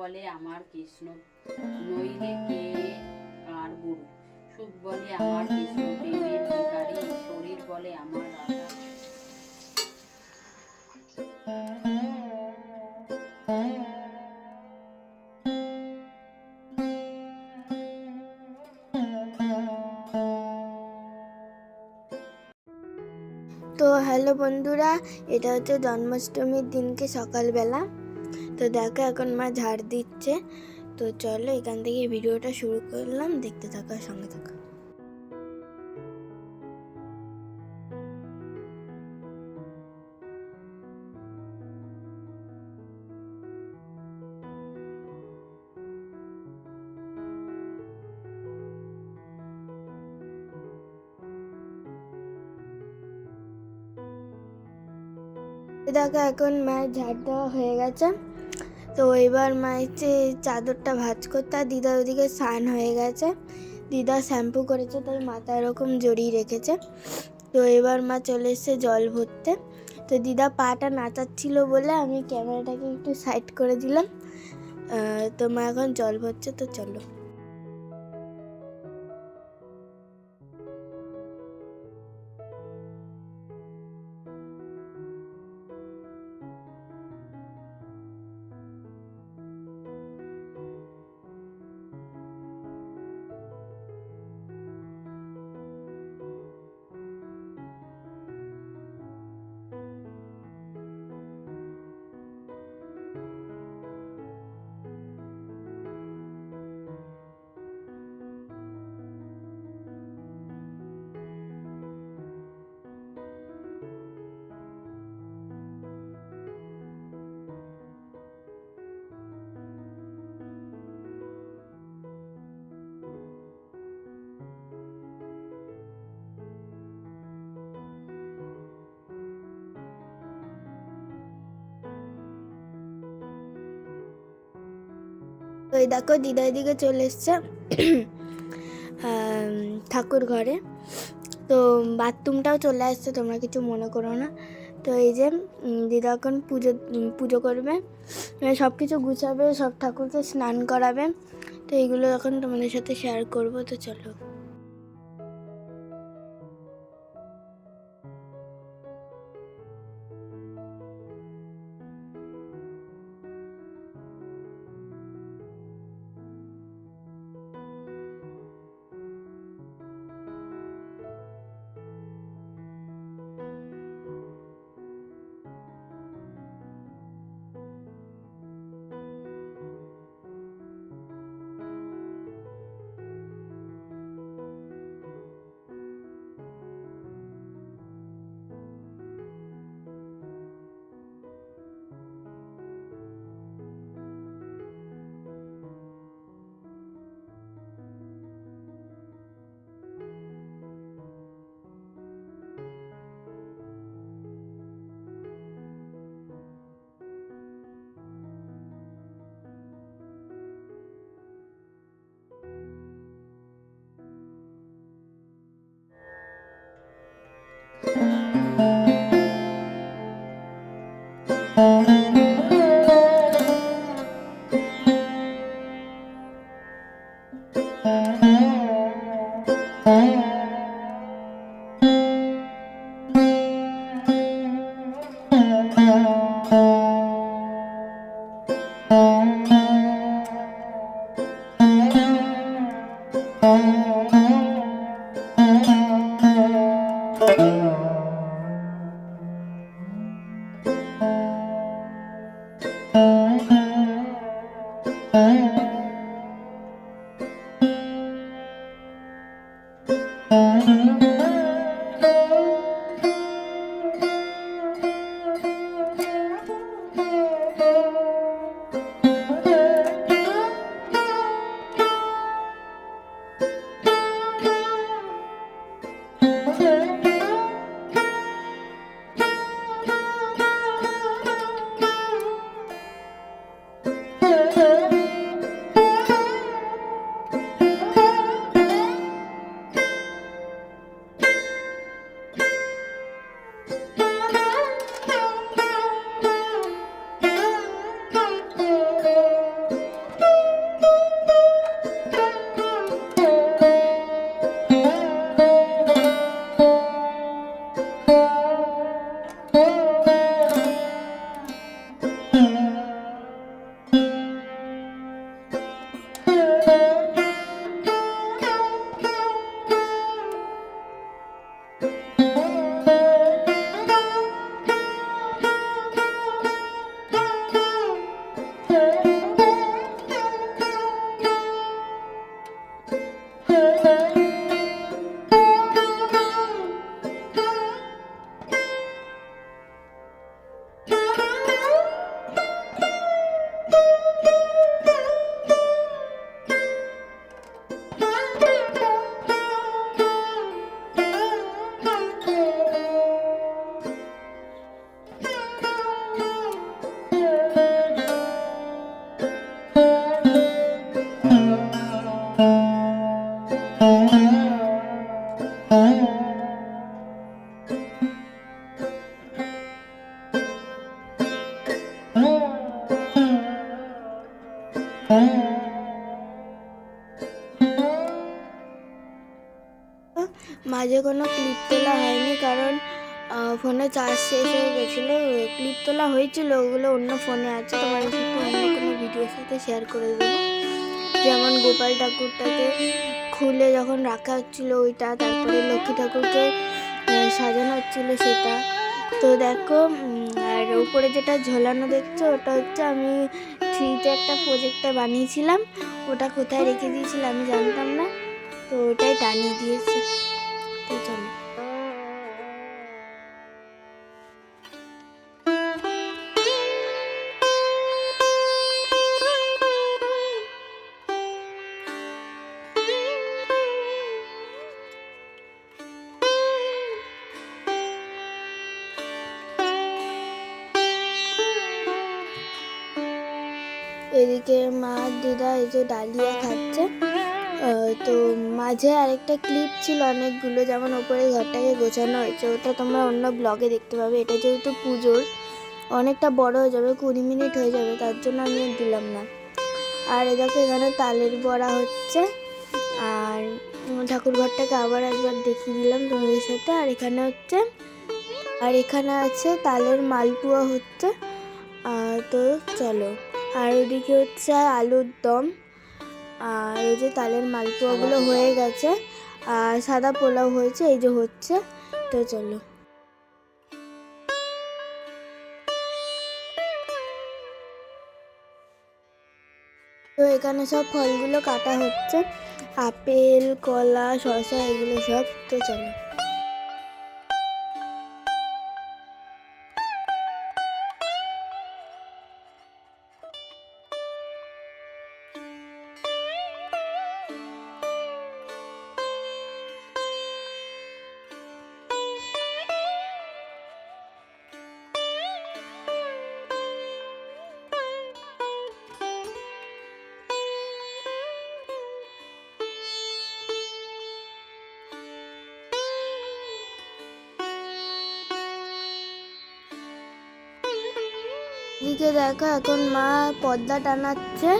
বলে আমার কৃষ্ণ নইরে কে কার গুরু। সুখ বলে আমার কৃষ্ণ, প্রেমের ভিখারি, শরীর বলে আমার তো হ্যালো বন্ধুরা, এটা হচ্ছে জন্মাষ্টমীর দিনকে সকালবেলা। তো দেখো এখন মা ঝাড় দিচ্ছে। তো চলো এখান থেকে ভিডিওটা শুরু করলাম, দেখতে থাকো সঙ্গে থাকো। দেখো এখন মায়ের ঝাড় দেওয়া হয়ে গেছে। তো এবার মায়ের যে চাদরটা ভাজ করতে আর দিদা ওদিকে স্নান হয়ে গেছে। দিদা শ্যাম্পু করেছে, তাই মাথা এরকম জড়িয়ে রেখেছে। তো এবার মা চলে এসছে জল ভরতে। তো দিদা পাটা নাচাচ্ছিল বলে আমি ক্যামেরাটাকে একটু সাইড করে দিলাম। তো মা এখন জল ভরছে, তো চলো। তো এই দেখো দিদার দিকে চলে এসছে। ঠাকুর ঘরে। তো বাথরুমটাও চলে আসছে, তোমরা কিছু মনে করো না। তো এই যে দিদা এখন পুজো পুজো করবে। সব কিছু গুছাবে, সব ঠাকুরকে স্নান করাবে। তো এইগুলো এখন তোমাদের সাথে শেয়ার করব, তো চলো। মাঝে কোনো ক্লিপ তোলা হয়নি, কারণ ফোনে চার্জ শেষ হয়ে গেছিল। ক্লিপ তোলা হয়েছিল, ওগুলো অন্য ফোনে আছে তোমাদের সাথে অন্য কোনো ভিডিওর সাথে শেয়ার করে দেবো। যেমন গোপাল ঠাকুরটাকে খুলে যখন রাখা হচ্ছিল ওইটা, তারপরে লক্ষ্মী ঠাকুরকে সাজানো হচ্ছিল সেটা। তো দেখো আর উপরে যেটা ঝোলানো দেখছ, ওটা হচ্ছে আমি থ্রিতে একটা প্রজেক্টটা বানিয়েছিলাম। ওটা কোথায় রেখে দিয়েছিলাম আমি জানতাম না। তো ওটাই টানিয়ে দিয়েছে। চলো। এদিকে মা দিদা এই যে ডালিয়া খাচ্ছে। তো মাঝে আরেকটা ক্লিপ ছিল অনেকগুলো, যেমন ওপরে ঘরটাকে গোছানো হয়েছে, ওটা তোমরা অন্য ব্লগে দেখতে পাবে। এটা যেহেতু পুজোর, অনেকটা বড় হয়ে যাবে, কুড়ি মিনিট হয়ে যাবে, তার জন্য আমি দিলাম না। আর দেখো, এখানে তালের বড়া হচ্ছে, আর ঠাকুর ঘরটাকে আবার একবার দেখিয়ে দিলাম তোমাদের সাথে। আর এখানে হচ্ছে, আর এখানে আছে তালের মালপোয়া হচ্ছে। তো চলো, আর ওদিকে হচ্ছে আলুর দম। আর এই যে তালের মালপোয়াগুলো হয়ে গেছে, আর সাদা পোলাও হয়েছে, এই যে হচ্ছে, তো চলো। তো এখানে সব ফলগুলো কাটা হচ্ছে, আপেল, কলা, শসা, এগুলো সব, তো চলো। এদিকে দেখো, এখন মা পর্দা টানাচ্ছে।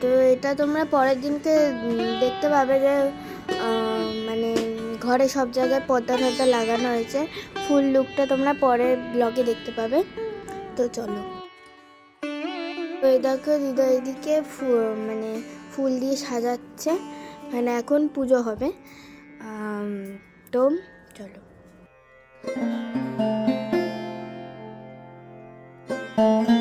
তো এটা তোমরা পরের দিনকে দেখতে পাবে যে মানে ঘরে সব জায়গায় পর্দা টর্দা লাগানো হয়েছে। ফুল লুকটা তোমরা পরের ব্লগে দেখতে পাবে। তো চলো। তো এই দেখো, দিদা এদিকে মানে ফুল দিয়ে সাজাচ্ছে। মানে এখন পুজো হবে। তো চলো। Thank you.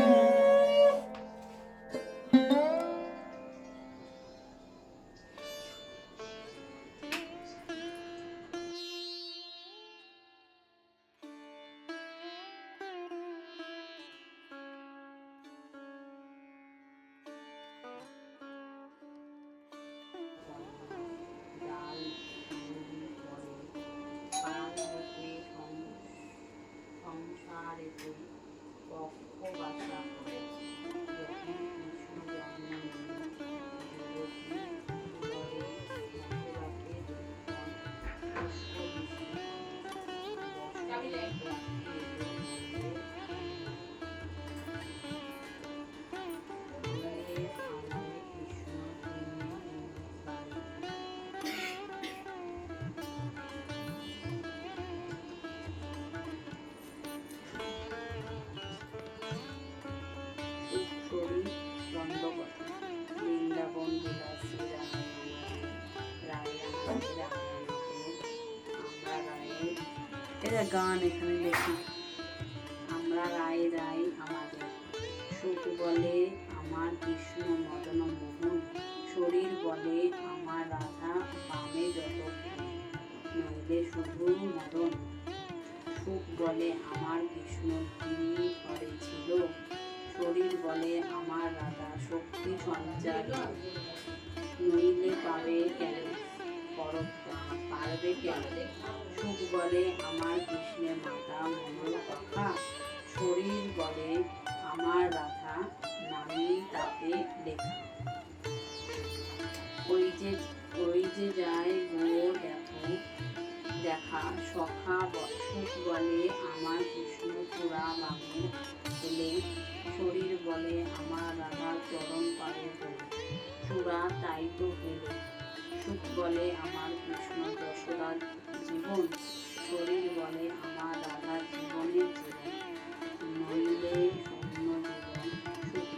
Amen. এটা গান এখানে লেখি। আমরা রায় রায় আমাদের। সুখ বলে আমার কৃষ্ণ, মদন, মোহন। শরীর বলে আমার রাধা, বামে যত নইলে শুধু মদন। সুখ বলে আমার কৃষ্ণ, তিনি ঘরে ছিল। শরীর বলে আমার রাধা, শক্তি সঞ্চার। নইলে পাবে কেন পর পারবে কেন সুখ বলে, আমার কৃষ্ণের মাতা মনোর কথা। শরীর বলে, আমার রাধা নামে তাতে লেখা। ওই যে ওই যে যায় গো দেখো, দেখা, সখা সুখ বলে, আমার কৃষ্ণ পুরা বামে ছেলে শরীর বলে, আমার রাধা চরণ পারে বলে। চূড়া তাই তো হইল। সুখ বলে আমার কৃষ্ণ যশোদার জীবন, শরীর বলে আমার রাধা জীবনের জীবন নইলে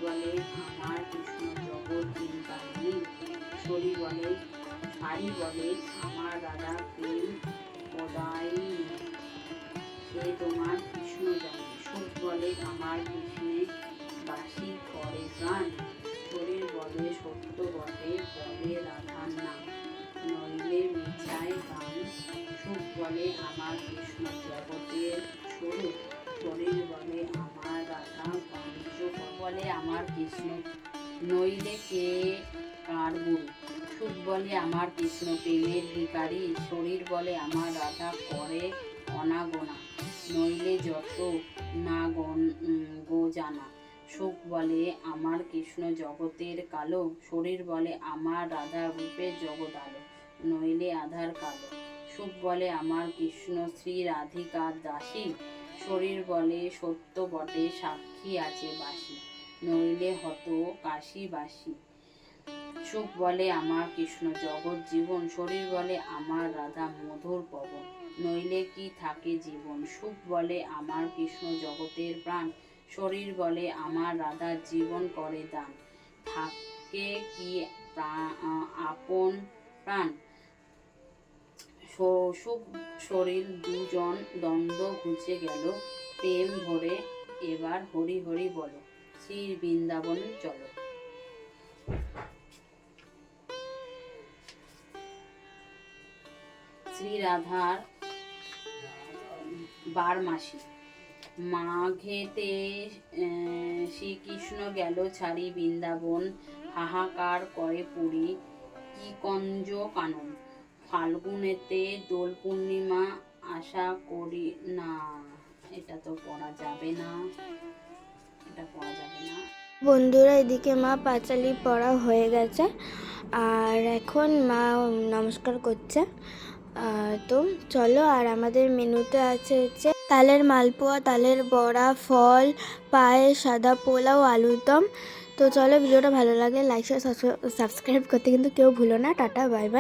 বলে আমার কৃষ্ণ জগৎ দিন কাহিনী শরীর বলে, শাড়ি বলে আমার রাধা প্রেম পদায়ী সে তোমার কৃষ্ণ জানে, সুখ বলে আমার কৃষ্ণে বাসি করে গান, শরীর বলে সত্য বলে আমার কৃষ্ণ জগতের স্বরূপ শরীর বলে আমার রাধা বাণিজ্য বলে আমার কৃষ্ণ। নইলে কে কার গুরু? সুখ বলে আমার কৃষ্ণ, প্রেমের ভিকারি শরীর বলে আমার রাধা, করে অনাগোনা। নইলে যত না গন গো জানা সুখ বলে আমার কৃষ্ণ জগতের কালো। শরীর বলে আমার রাধা রূপে জগৎ আলো নইলে আধার কালো। সুখ বলে আমার কৃষ্ণ শ্রী রাধিকার দাসী। শরীর বলে সত্য বটে, সাক্ষী আছে বাসী, নইলে হত কাশীবাসী সুখ বলে আমার কৃষ্ণ জগৎ জীবন, শরীর বলে আমার রাধা মধুর পবন, নইলে কি থাকে জীবন? সুখ বলে আমার কৃষ্ণ জগতের প্রাণ, শরীর বলে আমার রাধা জীবন করে দান। থাকে কি আপন প্রাণ? সুখ শরীর দুজন দ্বন্দ্ব ঘুচে গেল। প্রেম ভরে এবার হরি হরি বলো শ্রী বৃন্দাবন চলো। শ্রী রাধার বারমাসি মাঘেতে আহ, শ্রীকৃষ্ণ গেল ছাড়ি বৃন্দাবন হাহাকার করে পুরী কি কঞ্জ কানন। ফাল্গুনেতে দোল পূর্ণিমা আশা করি না। এটা তো পড়া যাবে না। এটা পড়া যাবে না। বন্ধুরা, এদিকে মা পাঁচালি পড়া হয়ে গেছে। আর এখন মা নমস্কার করছে। তো চলো, আর আমাদের মেনুতে আছে হচ্ছে তালের মালপোয়া, তালের বড়া, ফল, পায়েস, সাদা পোলাও আলুর দম তো চলো, ভিডিওটা ভালো লাগলে লাইক সাবস্ক্রাইব করতে কিন্তু কেউ ভুলো না। Tata bye bye